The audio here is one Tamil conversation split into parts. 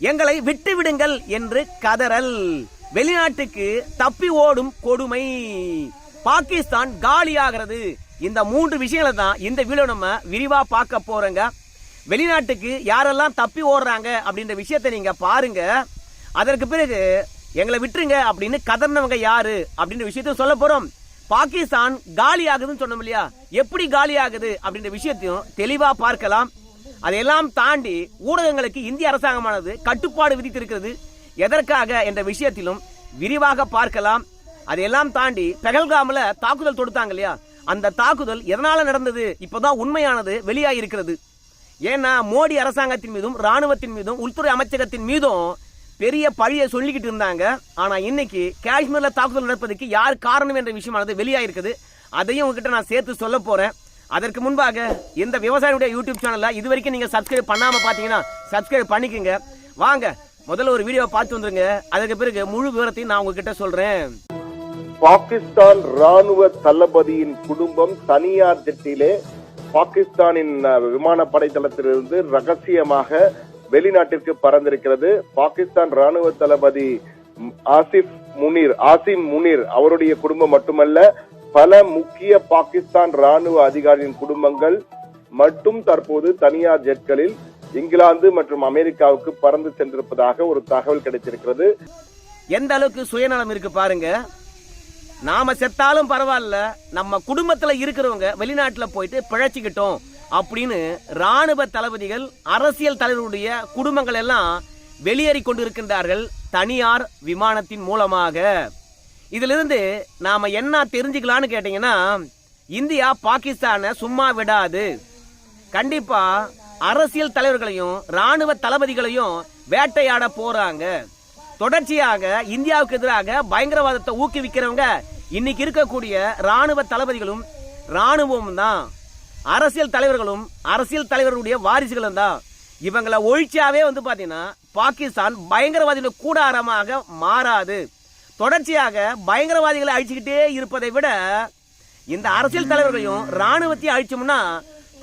எங்களை விட்டு விடுங்கள் என்று கதறல். வெளிநாட்டுக்கு தப்பி ஓடும் கொடுமை. பாகிஸ்தான் காலியாகிறது. இந்த மூன்று விஷயங்களை தான் இந்த வீடியோ நம்ம விரிவா பார்க்க போறோங்க. வெளிநாட்டுக்கு யாரெல்லாம் தப்பி ஓடுறாங்க அப்படின்ற விஷயத்தை நீங்க பாருங்க. அதற்கு பிறகு எங்களை விட்டுருங்க அப்படின்னு கதர்னவங்க யாரு அப்படின்ற விஷயத்தையும் சொல்ல போறோம். பாகிஸ்தான் காலி ஆகுதுன்னு சொன்னோம் இல்லையா? எப்படி காலி ஆகுது அப்படின்ற விஷயத்தையும் தெளிவா பார்க்கலாம். அதையெல்லாம் தாண்டி ஊடகங்களுக்கு இந்திய அரசாங்கமானது கட்டுப்பாடு விதித்திருக்கிறது. எதற்காக என்ற விஷயத்திலும் விரிவாக பார்க்கலாம். அதையெல்லாம் தாண்டி பெகல்காமில் தாக்குதல் தொடுத்தாங்க இல்லையா? அந்த தாக்குதல் எதனால் நடந்தது? இப்போதான் உண்மையானது வெளியாகிருக்கிறது ஏன்னா மோடி அரசாங்கத்தின் மீதும் ராணுவத்தின் மீதும் உள்துறை அமைச்சகத்தின் மீதும் பெரிய பழியை சொல்லிக்கிட்டு இருந்தாங்க. ஆனால் இன்னைக்கு காஷ்மீரில் தாக்குதல் நடப்பதற்கு யார் காரணம் என்ற விஷயமானது வெளியாயிருக்குது. அதையும் உங்ககிட்ட நான் சேர்த்து சொல்ல போகிறேன் அதற்கு முன்பாக இந்த விவசாயியுடைய யூடியூப் சேனலில் இது வரைக்கும் நீங்கள் சப்ஸ்கிரைப் பண்ணாமல் பார்த்தீங்கன்னா சப்ஸ்கிரைப் பண்ணிக்கோங்க. வாங்க முதல்ல ஒரு வீடியோ பார்த்து வந்துருங்க. அதற்கு பிறகு முழு விவரத்தையும் நான் உங்ககிட்ட சொல்றேன். பாகிஸ்தான் ராணுவ தளபதியின் குடும்பம் தனியார் ஜெட்டிலே பாகிஸ்தானின் விமானப்படை தளத்திலிருந்து ரகசியமாக வெளிநாட்டிற்கு பறந்திருக்கிறது. பாகிஸ்தான் ராணுவ தளபதி ஆசிப் முனீர் ஆசிம் முனீர் அவருடைய குடும்பம் மட்டுமல்ல பல முக்கிய பாகிஸ்தான் ராணுவ அதிகாரியின் குடும்பங்கள் மட்டும் தற்போது தனியார் ஜெட்களில் இங்கிலாந்து மற்றும் அமெரிக்காவுக்கு பறந்து சென்றிருப்பதாக ஒரு தகவல் கிடைத்திருக்கிறது. எந்த அளவுக்கு சுயநலம் இருக்கு பாருங்க. நாம செத்தாலும் பரவாயில்ல நம்ம குடும்பத்துல இருக்கிறவங்க வெளிநாட்டுல போயிட்டு பிழைச்சிக்கிட்டோம் அப்படின்னு ராணுவ தளபதிகள் அரசியல் தலைவருடைய குடும்பங்கள் எல்லாம் வெளியேறி கொண்டிருக்கின்றார்கள் தனியார் விமானத்தின் மூலமாக. இதிலிருந்து நாம் என்ன தெரிஞ்சுக்கலாம்னு கேட்டிங்கன்னா இந்தியா பாகிஸ்தானை சும்மா விடாது. கண்டிப்பாக அரசியல் தலைவர்களையும் இராணுவ தளபதிகளையும் வேட்டையாட போகிறாங்க தொடர்ச்சியாக இந்தியாவுக்கு எதிராக பயங்கரவாதத்தை ஊக்குவிக்கிறவங்க இன்னைக்கு இருக்கக்கூடிய இராணுவ தளபதிகளும் ராணுவமும் தான். அரசியல் தலைவர்களும் அரசியல் தலைவர்களுடைய வாரிசுகளும் தான். இவங்களை ஒழிச்சாவே வந்து பார்த்தீங்கன்னா பாகிஸ்தான் பயங்கரவாதிகள் கூடாரமாக மாறாது. தொடர்ச்சியாக பயங்கரவாதிகளை அழிச்சுக்கிட்டே இருப்பதை விட இந்த அரசியல் தலைவர்களையும் ராணுவத்தையும் அழிச்சோம்னா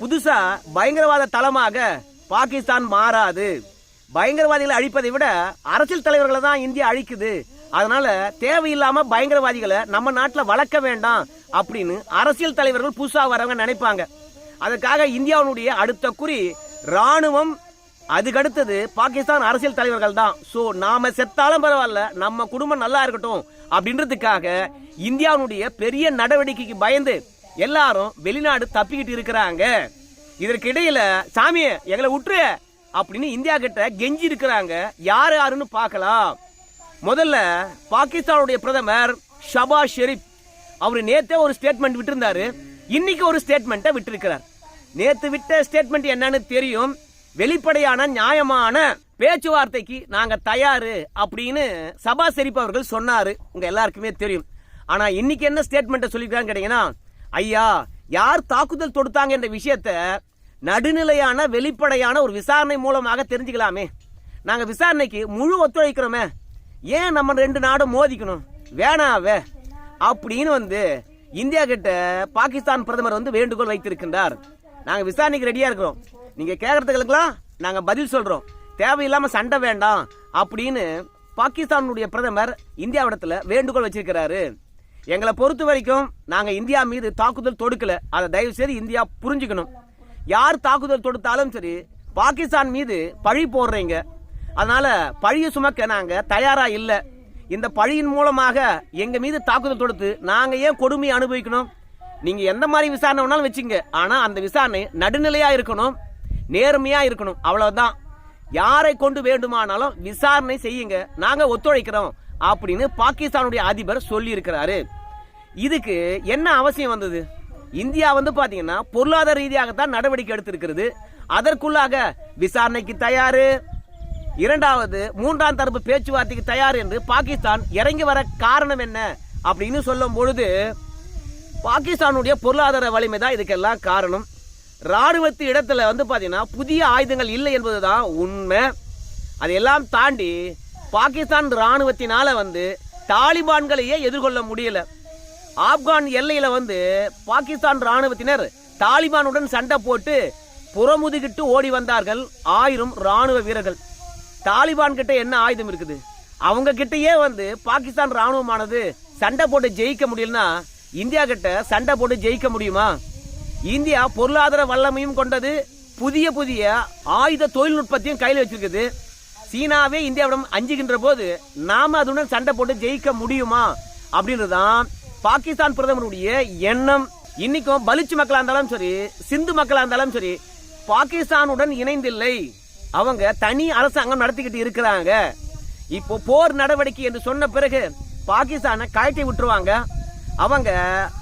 புதுசா பயங்கரவாத தளமாக பாகிஸ்தான் மாறாது. பயங்கரவாதிகளை அழிப்பதை விட அரசியல் தலைவர்களை தான் இந்தியா அழிக்குது. அதனால தேவையில்லாம பயங்கரவாதிகளை நம்ம நாட்டில் வளர்க்க வேண்டாம் அப்படின்னு அரசியல் தலைவர்கள் புதுசாக வரவங்க நினைப்பாங்க. அதுக்காக இந்தியாவினுடைய அடுத்த குறி ராணுவம் அதுக்கடுத்தது பாகிஸ்தான் அரசியல் தலைவர்கள் தான். ஸோ நாம செத்தாலும் பரவாயில்ல நம்ம குடும்பம் நல்லா இருக்கட்டும் அப்படின்றதுக்காக இந்தியாவுடைய பெரிய நடவடிக்கைக்கு பயந்து எல்லாரும் வெளிநாடு தப்பிக்கிட்டு இருக்கிறாங்க. இதற்கு இடையில சாமியே எங்களை விட்டுரு அப்படின்னு இந்தியா கிட்ட கெஞ்சி இருக்கிறாங்க. யார் யாருன்னு பார்க்கலாம். முதல்ல பாகிஸ்தானுடைய பிரதமர் ஷபாஸ் ஷெரீப். அவர் நேத்தே ஒரு ஸ்டேட்மெண்ட் விட்டிருந்தாரு. இன்னைக்கு ஒரு ஸ்டேட்மெண்ட்டை விட்டிருக்கிறார். நேத்து விட்ட ஸ்டேட்மெண்ட் என்னன்னு தெரியும். வெளிப்படையான நியாயமான பேச்சுவார்த்தைக்கு நாங்கள் தயாரு அப்படின்னு சபா ஷெரீப் அவர்கள் சொன்னார். உங்கள் எல்லாருக்குமே தெரியும். ஆனால் இன்னைக்கு என்ன ஸ்டேட்மெண்ட்டை சொல்லிருக்காங்க கேட்டீங்கன்னா ஐயா யார் தாக்குதல் தொடுத்தாங்க என்ற விஷயத்த நடுநிலையான வெளிப்படையான ஒரு விசாரணை மூலமாக தெரிஞ்சுக்கலாமே. நாங்கள் விசாரணைக்கு முழு ஒத்துழைக்கிறோமே. ஏன் நம்ம ரெண்டு நாடும் மோதிக்கணும்? வேணாவே அப்படின்னு வந்து இந்தியா கிட்ட பாகிஸ்தான் பிரதமர் வந்து வேண்டுகோள் வைத்திருக்கின்றார். நாங்கள் விசாரணைக்கு ரெடியாக இருக்கிறோம். நீங்கள் கேட்குறதுகளுக்கெல்லாம் நாங்கள் பதில் சொல்கிறோம் தேவையில்லாமல் சண்டை வேண்டாம் அப்படின்னு பாகிஸ்தானுடைய பிரதமர் இந்தியாவிடத்தில் வேண்டுகோள் வச்சிருக்கிறாரு. எங்களை பொறுத்த வரைக்கும் நாங்கள் இந்தியா மீது தாக்குதல் தொடுக்கலை. அதை தயவு செய்து இந்தியா புரிஞ்சுக்கணும். யார் தாக்குதல் தொடுத்தாலும் சரி பாகிஸ்தான் மீது பழி போடுறீங்க. அதனால் பழியை சுமக்க நாங்கள் தயாராக இல்லை. இந்த பழியின் மூலமாக எங்கள் மீது தாக்குதல் தொடுத்து நாங்கள் ஏன் கொடுமையை அனுபவிக்கணும்? நீங்கள் எந்த மாதிரி விசாரணை வேணாலும் வச்சுங்க. ஆனால் அந்த விசாரணை நடுநிலையாக இருக்கணும். நேர்மையாக இருக்கணும். அவ்வளோதான் யாரை கொண்டு வேண்டுமானாலும் விசாரணை செய்யுங்க. நாங்கள் ஒத்துழைக்கிறோம் அப்படின்னு பாகிஸ்தானுடைய அதிபர் சொல்லியிருக்கிறாரு. இதுக்கு என்ன அவசியம் வந்தது? இந்தியா வந்து பார்த்தீங்கன்னா பொருளாதார ரீதியாகத்தான் நடவடிக்கை எடுத்திருக்கிறது. அதற்குள்ளாக விசாரணைக்கு தயார். இரண்டாவது மூன்றாம் தரப்பு பேச்சுவார்த்தைக்கு தயார் என்று பாகிஸ்தான் இறங்கி வர காரணம் என்ன அப்படின்னு சொல்லும் பொழுது பாகிஸ்தானுடைய பொருளாதார வலிமை தான் இதுக்கெல்லாம் காரணம். ராணுவத்து இடத்துல வந்து பார்த்தீங்கன்னா புதிய ஆயுதங்கள் இல்லை என்பதுதான் உண்மை. அதையெல்லாம் தாண்டி பாகிஸ்தான் ராணுவத்தினால வந்து தாலிபான்களையே எதிர்கொள்ள முடியல. ஆப்கான் எல்லையில் வந்து பாகிஸ்தான் ராணுவத்தினர் தாலிபானுடன் சண்டை போட்டு புறமுதுகிட்டு ஓடி வந்தார்கள் ஆயிரம் ராணுவ வீரர்கள். தாலிபான் கிட்ட என்ன ஆயுதம் இருக்குது? அவங்க கிட்டயே வந்து பாகிஸ்தான் ராணுவமானது சண்டை போட்டு ஜெயிக்க முடியலன்னா இந்தியா கிட்ட சண்டை போட்டு ஜெயிக்க முடியுமா? இந்தியா பொருளாதார வல்லமையும் கொண்டது. புதிய புதிய ஆயுத தொழில்நுட்பத்தையும் கையில் வச்சிருக்குது. சீனாவே இந்தியாவிடம் அஞ்சுகின்ற போது நாம அதனுடன் சண்டை போட்டு ஜெயிக்க முடியுமா? அப்படின்றதுதான் பாகிஸ்தான் பிரதமருடைய எண்ணம். இன்னைக்கும் பலிச்சு மக்களா இருந்தாலும் சரி சிந்து மக்களா இருந்தாலும் சரி பாகிஸ்தானுடன் இணைந்தில்லை. அவங்க தனி அரசாங்கம் நடத்திக்கிட்டு இருக்கிறாங்க. இப்போ போர் நடவடிக்கை என்று சொன்ன பிறகு பாகிஸ்தானை கழட்டி விட்டுருவாங்க. அவங்க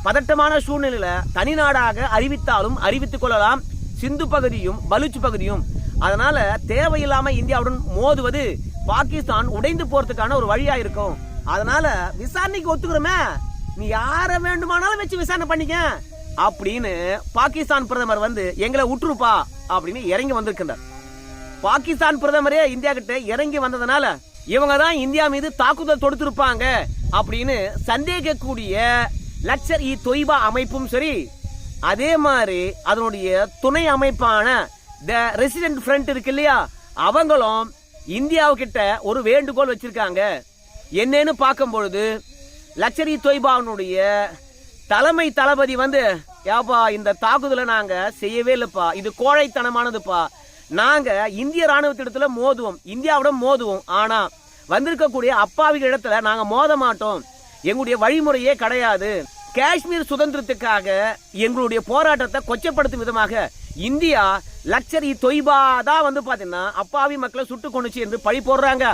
பதட்டமான சூழ்நிலையில தனிநாடாக அறிவித்தாலும் அறிவித்துக் கொள்ளலாம். சிந்து பகுதியும் பலுச்சு பகுதியும். அதனால தேவையில்லாம இந்தியாவுடன் மோதுவது பாகிஸ்தான் உடைந்து போறதுக்கான ஒரு வழியா இருக்கும். அதனால விசாரணைக்கு ஒத்துக்கிறோமே. நீ யார வேண்டுமானாலும் வச்சு விசாரணை பண்ணிக்க. அப்படின்னு பாகிஸ்தான் பிரதமர் வந்து எங்களை உற்றுப்பா அப்படின்னு இறங்கி வந்திருக்கின்றார். பாகிஸ்தான் பிரதமரே இந்தியா கிட்ட இறங்கி வந்ததுனால இவங்க தான் இந்தியா மீது தாக்குதல் தொடுத்திருப்பாங்க. அப்படின்னு சந்தேகக்கூடிய லக்ஷர் இ தொய்பா அமைப்பும் சரி அதே மாதிரி அதனுடைய துணை அமைப்பான த ரெசிடென்ட் ஃப்ரண்ட் இருக்கு இல்லையா? அவங்களும் இந்தியாவுக்கிட்ட ஒரு வேண்டுகோள் வச்சிருக்காங்க. என்னன்னு பார்க்கும் பொழுது இ தொய்பாவினுடைய தலைமை தளபதி வந்து ஏப்பா இந்த தாக்குதலை நாங்கள் செய்யவே இல்லைப்பா. இது கோழைத்தனமானதுப்பா. நாங்கள் இந்திய இராணுவத்திடத்தில் மோதுவோம். இந்தியாவிடம் மோதுவோம். ஆனால் வந்திருக்கக்கூடிய அப்பாவிகள் இடத்துல நாங்கள் மோத மாட்டோம் எங்களுடைய வழிமுறையே கிடையாது. காஷ்மீர் சுதந்திரத்துக்காக எங்களுடைய போராட்டத்தை கொச்சப்படுத்தும் விதமாக இந்தியா லக்ஷர் இ தொய்பா தான் வந்து பார்த்தீங்கன்னா அப்பாவி மக்களை சுட்டு கொண்டுச்சு என்று பழி போடுறாங்க.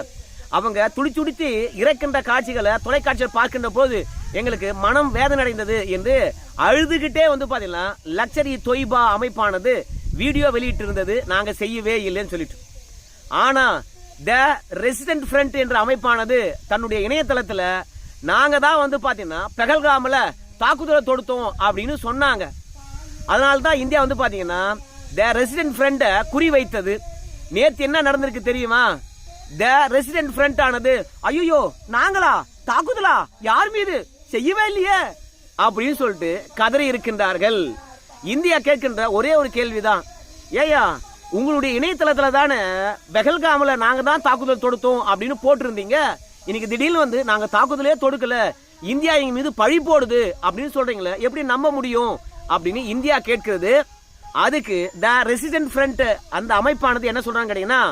அவங்க துடித்துடித்து இறக்கின்ற காட்சிகளை தொலைக்காட்சியில் பார்க்கின்ற போது எங்களுக்கு மனம் வேதனை அடைந்தது என்று அழுதுகிட்டே வந்து பார்த்தீங்கன்னா லக்ஷர் இ தொய்பா அமைப்பானது வீடியோ வெளியிட்டு இருந்தது செய்யவே இல்லைன்னு சொல்லிட்டு. ஆனால் த ரெசிடென்ட் ஃப்ரண்ட் என்ற அமைப்பானது தன்னுடைய இணையதளத்தில் நாங்கள் தான் வந்து பார்த்தீங்கன்னா பெகல்காமில் தாக்குதலை தொடுத்தோம் அப்படின்னு சொன்னாங்க. அதனால தான் இந்தியா வந்து பார்த்தீங்கன்னா த ரெசிடென்ட் ஃப்ரெண்டை குறி வைத்தது நேற்று என்ன நடந்திருக்கு தெரியுமா? த ரெசிடென்ட் ஃப்ரண்ட் ஆனது ஐயோ நாங்களா? தாக்குதலா? யார் மீது? செய்யவே இல்லையே! அப்படின்னு சொல்லிட்டு கதறி இருக்கின்றார்கள். இந்தியா கேட்கின்ற ஒரே ஒரு கேள்விதான். ஏயா உங்களுடைய இணையதளத்தில் தானே பெகல்காமில் நாங்கள் தான் தாக்குதல் தொடுத்தோம் அப்படின்னு போட்டிருந்தீங்க. இன்னைக்கு திடீர்னு வந்து நாங்கள் தாக்குதலே தொடுக்கல. இந்தியா எங்க மீது பழி போடுது அப்படின்னு சொல்றீங்களே எப்படி நம்ப முடியும் அப்படின்னு இந்தியா கேட்கிறது. அதுக்கு த ரெசிடென்ட் ஃப்ரண்ட் அந்த அமைப்பானது என்ன சொல்றாங்க கேட்டீங்கன்னா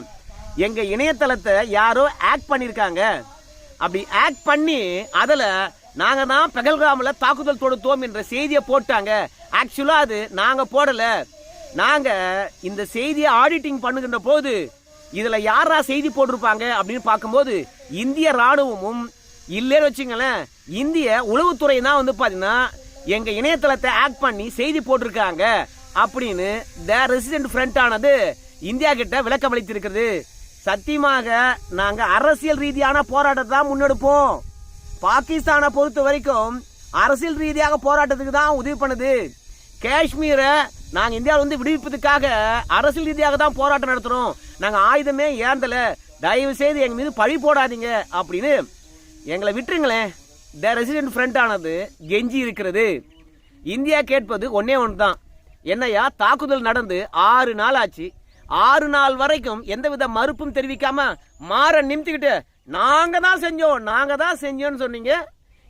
எங்க இணையதளத்தை யாரோ ஆக்ட் பண்ணியிருக்காங்க. அப்படி ஆக்ட் பண்ணி அதில் நாங்கள் தான் பெகல்காமில் தாக்குதல் தொடுத்தோம் என்ற செய்தியை போட்டாங்க. ஆக்சுவலாக அது நாங்கள் போடலை. நாங்க இந்த செய்தியை ஆடிட்டிங் பண்ணுகின்ற போது இதுல யாரா செய்தி போட்டிருப்பாங்க அப்படின்னு பார்க்கும்போது இந்திய ராணுவமும் இல்லைன்னு வச்சுங்களேன் இந்திய உளவுத்துறை தான் வந்து பாத்தீங்கன்னா எங்க இணையதளத்தை ஆக்ட் பண்ணி செய்தி போட்டிருக்காங்க அப்படின்னு த ரெசிடென்ட் ஃப்ரண்ட் ஆனது இந்தியா கிட்ட விளக்கம் அளித்திருக்கிறது சத்தியமாக நாங்க அரசியல் ரீதியான போராட்டத்தை தான் முன்னெடுப்போம். பாகிஸ்தானை பொறுத்த வரைக்கும் அரசியல் ரீதியாக போராட்டத்துக்கு தான் உதவி பண்ணுது. காஷ்மீரை நாங்கள் இந்தியாவில் வந்து விடுவிப்பதுக்காக அரசியல் ரீதியாக தான் போராட்டம் நடத்துகிறோம் நாங்கள் ஆயுதமே ஏந்தலை. தயவு செய்து எங்கள் மீது பழி போடாதீங்க அப்படின்னு எங்களை விட்டுருங்களேன். த ரெசிடென்ட் ஃப்ரண்ட் ஆனது கெஞ்சி இருக்கிறது. இந்தியா கேட்பது ஒன்றே ஒன்று தான் என்னையா தாக்குதல் நடந்து ஆறு நாள் ஆச்சு. ஆறு நாள் வரைக்கும் எந்தவித மறுப்பும் தெரிவிக்காம மாற நிமித்திக்கிட்டு நாங்கள் தான் செஞ்சோம் நாங்கள் தான் செஞ்சோன்னு சொன்னீங்க.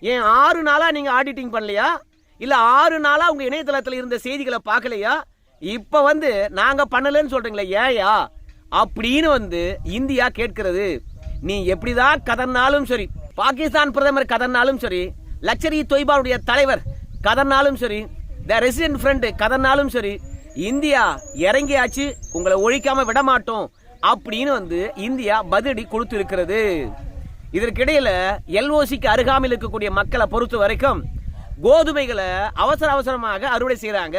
ஏன் ஆறு நாளாக நீங்கள் ஆடிட்டிங் பண்ணலையா? இல்லை ஆறு நாளாக உங்கள் இணையதளத்தில் இருந்த செய்திகளை பார்க்கலையா? இப்போ வந்து நாங்கள் பண்ணலன்னு சொல்கிறீங்களே ஏயா? அப்படின்னு வந்து இந்தியா கேட்கிறது. நீ எப்படிதான் கதர்னாலும் சரி பாகிஸ்தான் பிரதமர் கதர்னாலும் சரி லக்ஷரி தொய்பாவுடைய தலைவர் கதர்னாலும் சரி த ரெசிடென்ட் ஃப்ரெண்டு கதர்னாலும் சரி இந்தியா இறங்கியாச்சு உங்களை ஒழிக்காம விட மாட்டோம் அப்படின்னு வந்து இந்தியா பதிலடி கொடுத்துருக்கிறது. இதற்கிடையில் எல்ஓசிக்கு அருகாமையில் இருக்கக்கூடிய மக்களை பொறுத்த வரைக்கும் கோதுமைகளை அவசர அவசரமாக அறுவடை செய்கிறாங்க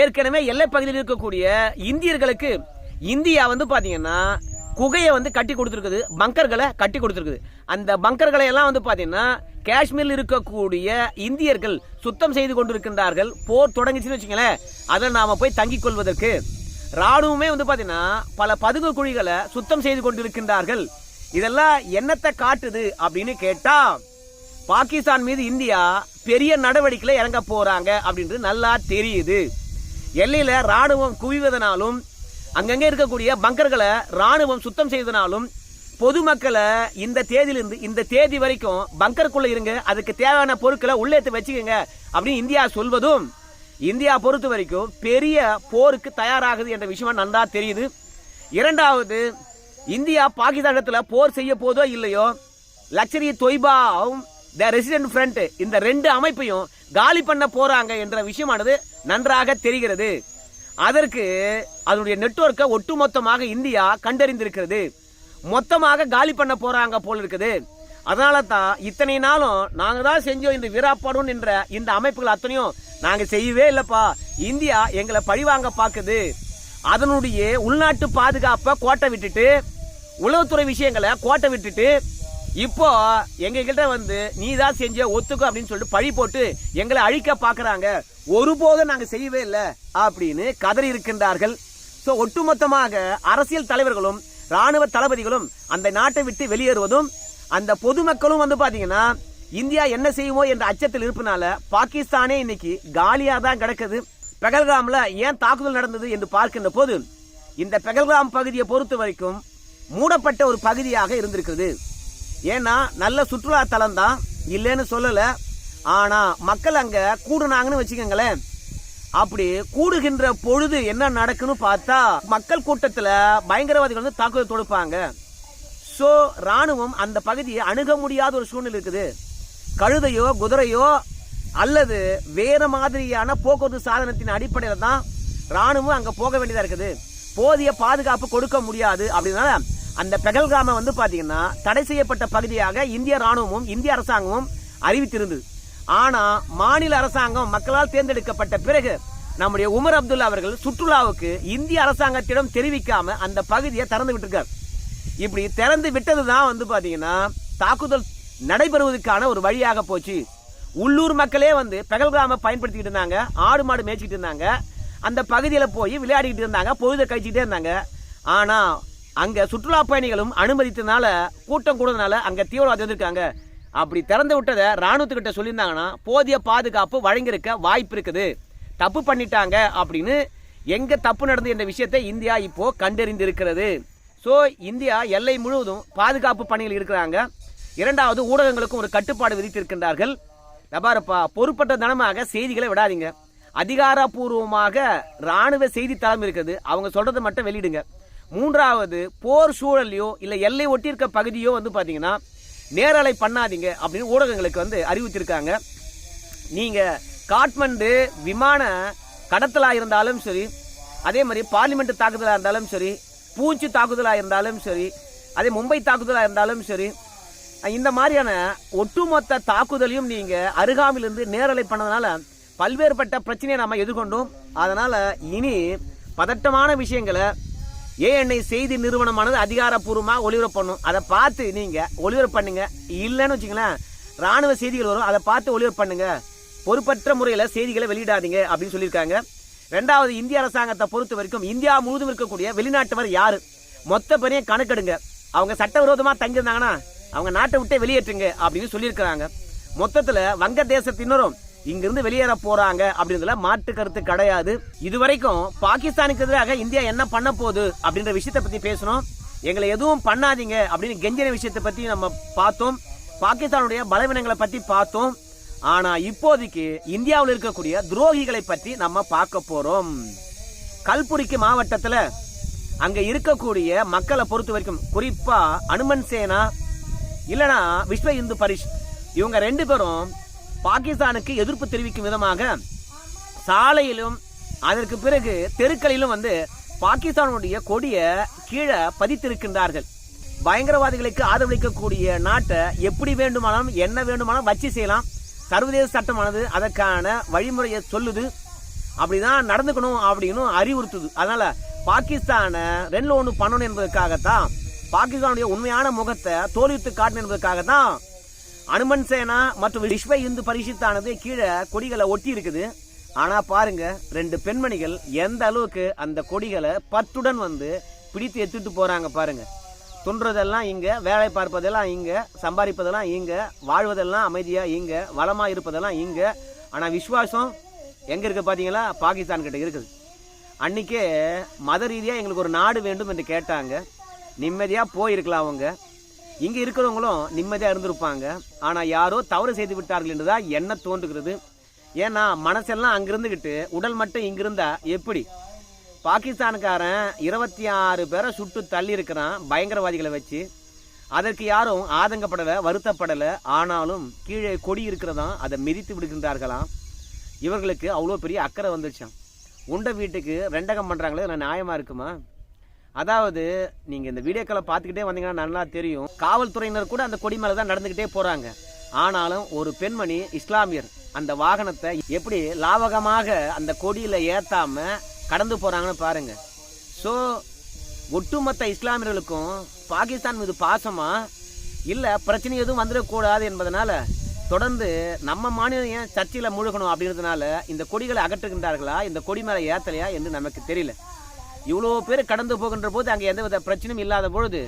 ஏற்கனவே எல்லை பகுதியில் இருக்கக்கூடிய இந்தியர்களுக்கு இந்தியா வந்து பார்த்தீங்கன்னா குகையை வந்து கட்டி கொடுத்துருக்குது பங்கர்களை கட்டி கொடுத்துருக்குது. அந்த பங்கர்களை எல்லாம் வந்து பார்த்தீங்கன்னா காஷ்மீரில் இருக்கக்கூடிய இந்தியர்கள் சுத்தம் செய்து கொண்டிருக்கின்றார்கள். போர் தொடங்கிச்சுன்னு வச்சுங்களேன் அதில் நாம் போய் தங்கிக் கொள்வதற்கு. ராணுவமே வந்து பார்த்தீங்கன்னா பல பதுங்கு குழிகளை சுத்தம் செய்து கொண்டிருக்கின்றார்கள். இதெல்லாம் என்னத்தை காட்டுது அப்படின்னு கேட்டால் பாகிஸ்தான் மீது இந்தியா பெரிய நடவடிக்கையில் இறங்க போகிறாங்க அப்படின்றது நல்லா தெரியுது. எல்லையில் ராணுவம் குவிவதனாலும் அங்கங்கே இருக்கக்கூடிய பங்கர்களை ராணுவம் சுத்தம் செய்தனாலும் பொதுமக்களை இந்த தேதியிலிருந்து இந்த தேதி வரைக்கும் பங்கருக்குள்ளே இருங்க அதுக்கு தேவையான பொருட்களை உள்ளேத்து வச்சுக்கோங்க அப்படின்னு இந்தியா சொல்வதும் இந்தியா பொறுத்த வரைக்கும் பெரிய போருக்கு தயாராகுது என்ற விஷயம் நன்றா தெரியுது. இரண்டாவது இந்தியா பாகிஸ்தானத்தில் போர் செய்ய போதோ இல்லையோ லக்ஷரி தொய்பாவும் த ரெசிடென்ட் ஃப்ரண்ட் இந்த ரெண்டு அமைப்பையும் காலி பண்ண போறாங்க என்ற விஷயமானது நன்றாக தெரிகிறது. அதற்கு அதனுடைய நெட்வொர்க்கை ஒட்டுமொத்தமாக இந்தியா கண்டறிந்திருக்கிறது. மொத்தமாக காலி பண்ண போறாங்க போல் இருக்குது. அதனால தான் இத்தனை நாளும் நாங்கள் தான் செஞ்சோம் இந்த வீராப்பாடும் என்ற இந்த அமைப்புகள் அத்தனையும் நாங்கள் செய்யவே இல்லைப்பா. இந்தியா எங்களை பழிவாங்க பார்க்குது அதனுடைய உள்நாட்டு பாதுகாப்பை கோட்டை விட்டுட்டு உளவுத்துறை விஷயங்களை கோட்டை விட்டுட்டு இப்போ எங்ககிட்ட வந்து நீ தான் செஞ்ச ஒத்துக்கோ அப்படின்னு சொல்லிட்டு பழி போட்டு எங்களை அழிக்க பார்க்குறாங்க ஒருபோதும் நாங்கள் செய்யவே இல்லை அப்படின்னு கதறி இருக்கின்றார்கள். ஸோ ஒட்டுமொத்தமாக அரசியல் தலைவர்களும் ராணுவ தளபதிகளும் அந்த நாட்டை விட்டு வெளியேறுவதும் அந்த பொதுமக்களும் வந்து பார்த்தீங்கன்னா இந்தியா என்ன செய்யுமோ என்ற அச்சத்தில் இருப்பனால பாகிஸ்தானே இன்னைக்கு காலியாக தான் கிடக்குது. பெகல்காமில் ஏன் தாக்குதல் நடந்தது என்று பார்க்கின்ற போது இந்த பெகல்காம் பகுதியை பொறுத்த வரைக்கும் மூடப்பட்ட ஒரு பகுதியாக இருந்திருக்கிறது. ஏன்னா நல்ல சுற்றுலா தலம் தான் இல்லைன்னு சொல்லலை. ஆனால் மக்கள் அங்கே கூடுனாங்கன்னு வச்சுக்கோங்களேன். அப்படி கூடுகின்ற பொழுது என்ன நடக்குன்னு பார்த்தா மக்கள் கூட்டத்தில் பயங்கரவாதிகள் வந்து தாக்குதல் தொடுப்பாங்க. ஸோ ராணுவம் அந்த பகுதியை அணுக முடியாத ஒரு சூழ்நிலை இருக்குது. கழுதையோ குதிரையோ அல்லது வேறு மாதிரியான போக்குவரத்து சாதனத்தின் அடிப்படையில் தான் ராணுவம் அங்கே போக வேண்டியதாக இருக்குது. போதிய பாதுகாப்பு கொடுக்க முடியாது. அப்படின்னால அந்த பெகல்காம வந்து பார்த்தீங்கன்னா தடை செய்யப்பட்ட பகுதியாக இந்திய ராணுவமும் இந்திய அரசாங்கமும் அறிவித்திருந்தது. ஆனால் மாநில அரசாங்கம் மக்களால் தேர்ந்தெடுக்கப்பட்ட பிறகு நம்முடைய உமர் அப்துல்லா அவர்கள் சுற்றுலாவுக்கு இந்திய அரசாங்கத்திடம் தெரிவிக்காம அந்த பகுதியை திறந்து விட்டுருக்கார். இப்படி திறந்து விட்டது தான் வந்து பார்த்தீங்கன்னா தாக்குதல் நடைபெறுவதற்கான ஒரு வழியாக போச்சு. உள்ளூர் மக்களே வந்து பெகல்காம பயன்படுத்திக்கிட்டு இருந்தாங்க ஆடு மாடு மேய்ச்சிக்கிட்டு இருந்தாங்க அந்த பகுதியில் போய் விளையாடிக்கிட்டு இருந்தாங்க பொழுதை கழிச்சிக்கிட்டே இருந்தாங்க. ஆனால் அங்க சுற்றுலா பயணிகளும் அனுமதித்ததுனால கூட்டம் கூடதுனால அங்க தீவிரவாதி வந்திருக்காங்க. அப்படி திறந்து விட்டதை ராணுவத்துக்கிட்ட சொல்லியிருந்தாங்கன்னா போதிய பாதுகாப்பு வழங்கியிருக்க வாய்ப்பு இருக்குது. தப்பு பண்ணிட்டாங்க அப்படின்னு எங்க தப்பு நடந்தது என்ற விஷயத்தை இந்தியா இப்போ கண்டறிந்திருக்கிறது. ஸோ இந்தியா எல்லை முழுவதும் பாதுகாப்பு பணியில் இருக்கிறாங்க. இரண்டாவது ஊடகங்களுக்கும் ஒரு கட்டுப்பாடு விதித்திருக்கின்றார்கள். நபாரப்பா பொறுப்பற்ற தனமாக செய்திகளை விடாதீங்க. அதிகாரப்பூர்வமாக ராணுவ செய்தித்தளம் இருக்குது. அவங்க சொல்றதை மட்டும் வெளியிடுங்க. மூன்றாவது போர் சூழலையோ இல்லை எல்லை ஒட்டி இருக்க பகுதியோ வந்து பார்த்தீங்கன்னா நேரலை பண்ணாதீங்க அப்படின்னு ஊடகங்களுக்கு வந்து அறிவித்திருக்காங்க. நீங்கள் காட்மண்டு விமான கடத்தலாக இருந்தாலும் சரி அதே மாதிரி பார்லிமெண்ட் தாக்குதலாக இருந்தாலும் சரி பூச்சி தாக்குதலாக இருந்தாலும் சரி அதே மும்பை தாக்குதலாக இருந்தாலும் சரி இந்த மாதிரியான ஒட்டுமொத்த தாக்குதலையும் நீங்கள் அருகாமிலிருந்து நேரலை பண்ணதுனால பல்வேறுபட்ட பிரச்சனையை நம்ம எதிர்கொண்டோம். அதனால் இனி பதட்டமான விஷயங்களை ஏஎன்ஐ செய்தி நிறுவனமானது அதிகாரப்பூர்வமாக ஒளிபரப்பு பண்ணும் அதை பார்த்து நீங்கள் ஒளிபரப்பு பண்ணுங்க. இல்லைன்னு வச்சுங்களேன் ராணுவ செய்திகள் வரும். அதை பார்த்து ஒளிபரப்பு பண்ணுங்க. பொறுப்பற்ற முறையில் செய்திகளை வெளியிடாதீங்க அப்படின்னு சொல்லியிருக்காங்க. ரெண்டாவது இந்திய அரசாங்கத்தை பொறுத்த வரைக்கும் இந்தியா முழுவதும் இருக்கக்கூடிய வெளிநாட்டவர் யார்? மொத்த பெரிய கணக்கெடுங்க. அவங்க சட்டவிரோதமாக தங்கியிருந்தாங்கன்னா அவங்க நாட்டை விட்டே வெளியேற்றுங்க அப்படின்னு சொல்லியிருக்கிறாங்க. மொத்தத்தில் வங்க தேசத்தினரும் இங்கிருந்து வெளியேற போறாங்க அப்படின்றதுல மாற்று கருத்து கிடையாது. இதுவரைக்கும் பாகிஸ்தானுக்கு எதிராக இந்தியா என்ன பண்ண போகுது அப்படின்ற விஷயத்தை பத்தி பேசணும். எங்களை எதுவும் பண்ணாதீங்க அப்படின்னு கெஞ்சின விஷயத்தை பத்தி நம்ம பார்த்தோம். பாகிஸ்தானுடைய பலவீனங்களை பத்தி பார்த்தோம். ஆனா இப்போதைக்கு இந்தியாவில் இருக்கக்கூடிய துரோகிகளை பற்றி நம்ம பார்க்க போறோம். கல்புரிக்கு மாவட்டத்தில் அங்க இருக்கக்கூடிய மக்களை பொறுத்த வரைக்கும் குறிப்பா அனுமன் சேனா இல்லனா விஸ்வ இந்து பரிஷ் இவங்க ரெண்டு பேரும் பாகிஸ்தானுக்கு எதிர்ப்பு தெரிவிக்கும் விதமாக சாலையிலும் அதற்கு பிறகு தெருக்களிலும் வந்து பாகிஸ்தானுடைய கொடியை கீழே பதித்திருக்கின்றார்கள். பயங்கரவாதிகளுக்கு ஆதரவளிக்கக்கூடிய நாட்டை எப்படி வேண்டுமானாலும் என்ன வேண்டுமானாலும் வச்சு செய்யலாம். சர்வதேச சட்டமானது அதற்கான வழிமுறையை சொல்லுது. அப்படிதான் நடந்துக்கணும் அப்படின்னு அறிவுறுத்துது. அதனால பாகிஸ்தானை ரெண்டு ஒன்று பண்ணணும் என்பதற்காகத்தான் பாகிஸ்தானுடைய உண்மையான முகத்தை தோல்வித்து காட்டணும் என்பதற்காகத்தான் அனுமன் சேனா மற்றும் விஸ்வ இந்து பரிசுத்தானது கீழே கொடிகளை ஒட்டி இருக்குது ஆனா பாருங்க ரெண்டு பெண்மணிகள் எந்த அளவுக்கு அந்த கொடிகளை பத்துடன் வந்து பிடித்து எடுத்துட்டு போறாங்க பாருங்க. துன்றதெல்லாம் இங்க வேலை பார்ப்பதெல்லாம் இங்க சம்பாதிப்பதெல்லாம் இங்க வாழ்வதெல்லாம் அமைதியா இங்க வளமா இருப்பதெல்லாம் இங்க. ஆனா விசுவாசம் எங்க இருக்கு பாத்தீங்களா? பாகிஸ்தான் கிட்ட இருக்குது. அன்னைக்கே மத ரீதியாக எங்களுக்கு ஒரு நாடு வேண்டும் என்று கேட்டாங்க. நிம்மதியாக போயிருக்கலாம் அவங்க. இங்கே இருக்கிறவங்களும் நிம்மதியாக இருந்திருப்பாங்க. ஆனால் யாரோ தவறு செய்து விட்டார்கள் என்று தான் என்ன தோன்றுகிறது. ஏன்னா மனசெல்லாம் அங்கிருந்துக்கிட்டு உடல் மட்டும் இங்கிருந்தா எப்படி? பாகிஸ்தானுக்காரன் இருபத்தி ஆறு பேரை சுட்டு தள்ளி இருக்கிறான் பயங்கரவாதிகளை வச்சு. அதற்கு யாரும் ஆதங்கப்படலை வருத்தப்படலை. ஆனாலும் கீழே கொடி இருக்கிறதாம் அதை மிதித்து விடுகின்றார்களாம். இவர்களுக்கு அவ்வளோ பெரிய அக்கறை வந்துருச்சாம். உண்ட வீட்டுக்கு ரெண்டகம் பண்ணுறாங்களே நான் நியாயமாக இருக்குமா? அதாவது நீங்கள் இந்த வீடியோக்களை பார்த்துக்கிட்டே வந்தீங்கன்னா நல்லா தெரியும். காவல்துறையினர் கூட அந்த கொடி மேலே தான் நடந்துக்கிட்டே போகிறாங்க ஆனாலும் ஒரு பெண்மணி இஸ்லாமியர் அந்த வாகனத்தை எப்படி லாவகமாக அந்த கொடியில் ஏற்றாம கடந்து போகிறாங்கன்னு பாருங்க. ஸோ ஒட்டுமொத்த இஸ்லாமியர்களுக்கும் பாகிஸ்தான் மீது பாசமா? இல்லை பிரச்சனை எதுவும் வந்துடக்கூடாது என்பதனால தொடர்ந்து நம்ம மாநிலம் ஏன் சர்ச்சையில் முழுகணும் அப்படின்றதுனால இந்த கொடிகளை அகற்றுகின்றார்களா? இந்த கொடி மேலே ஏத்தலையா? என்று நமக்கு தெரியல. இவ்வளோ பேர் கடந்து போகின்ற போது அங்கே எந்த வித பிரச்சனையும் இல்லாத பொழுது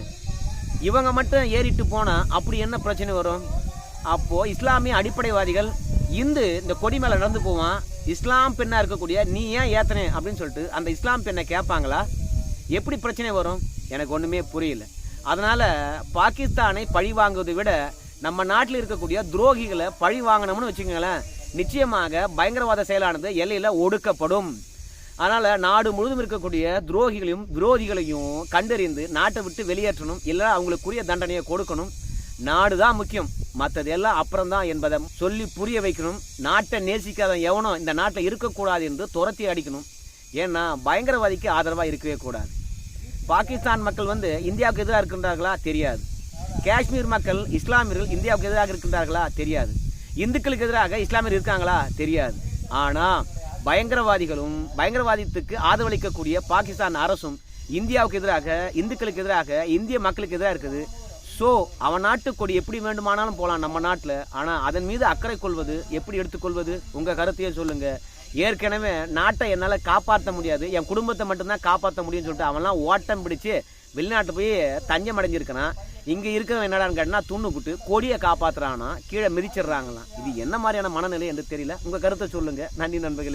இவங்க மட்டும் ஏறிட்டு போனால் அப்படி என்ன பிரச்சனை வரும்? அப்போது இஸ்லாமிய அடிப்படைவாதிகள் இந்து இந்த கொடி மேலே நடந்து போவான். இஸ்லாம் பெண்ணாக இருக்கக்கூடிய நீ ஏன் ஏத்தனே? அப்படின்னு சொல்லிட்டு அந்த இஸ்லாம் பெண்ணை கேட்பாங்களா? எப்படி பிரச்சனை வரும்? எனக்கு ஒன்றுமே புரியல. அதனால் பாகிஸ்தானை பழி வாங்குவதை விட நம்ம நாட்டில் இருக்கக்கூடிய துரோகிகளை பழி வாங்கினோம்னு வச்சுக்கோங்களேன். நிச்சயமாக பயங்கரவாத செயலானது எல்லையில் ஒடுக்கப்படும். அதனால் நாடு முழுதும் இருக்கக்கூடிய துரோகிகளையும் விரோதிகளையும் கண்டறிந்து நாட்டை விட்டு வெளியேற்றணும். இல்லை அவங்களுக்குரிய தண்டனையை கொடுக்கணும். நாடு தான் முக்கியம். மற்றது எல்லாம் அப்புறம் தான் என்பதை சொல்லி புரிய வைக்கணும். நாட்டை நேசிக்காத எவனோ இந்த நாட்டில் இருக்கக்கூடாது என்று துரத்தி அடிக்கணும். ஏன்னா பயங்கரவாதிக்கு ஆதரவாக இருக்கவே கூடாது. பாகிஸ்தான் மக்கள் வந்து இந்தியாவுக்கு எதிராக இருக்கின்றார்களா? தெரியாது. காஷ்மீர் மக்கள் இஸ்லாமியர்கள் இந்தியாவுக்கு எதிராக இருக்கின்றார்களா? தெரியாது. இந்துக்களுக்கு எதிராக இஸ்லாமியர் இருக்காங்களா? தெரியாது. ஆனால் பயங்கரவாதிகளும் பயங்கரவாதத்துக்கு ஆதரவளிக்கக்கூடிய பாகிஸ்தான் அரசும் இந்தியாவுக்கு எதிராக இந்துக்களுக்கு எதிராக இந்திய மக்களுக்கு எதிராக இருக்குது. ஸோ அவன் நாட்டு கொடி எப்படி வேண்டுமானாலும் போகலாம் நம்ம நாட்டில். ஆனால் அதன் மீது அக்கறை கொள்வது எப்படி எடுத்துக்கொள்வது உங்கள் கருத்தையே சொல்லுங்கள் ஏற்கனவே நாட்டை என்னால் காப்பாற்ற முடியாது. என் குடும்பத்தை மட்டும்தான் காப்பாற்ற முடியும்னு சொல்லிட்டு அவன்லாம் ஓட்டம் பிடிச்சு வெளிநாட்டு போய் தஞ்சம் அடைஞ்சிருக்கிறான் இங்கே இருக்கிறவன் என்னடான்னு கேட்டால் துண்ணு புட்டு கொடியை காப்பாற்றுறானா கீழே மிதிச்சிடுறாங்களாம். இது என்ன மாதிரியான மனநிலை என்று தெரியல. உங்கள் கருத்தை சொல்லுங்கள் நன்றி நண்பர்களே.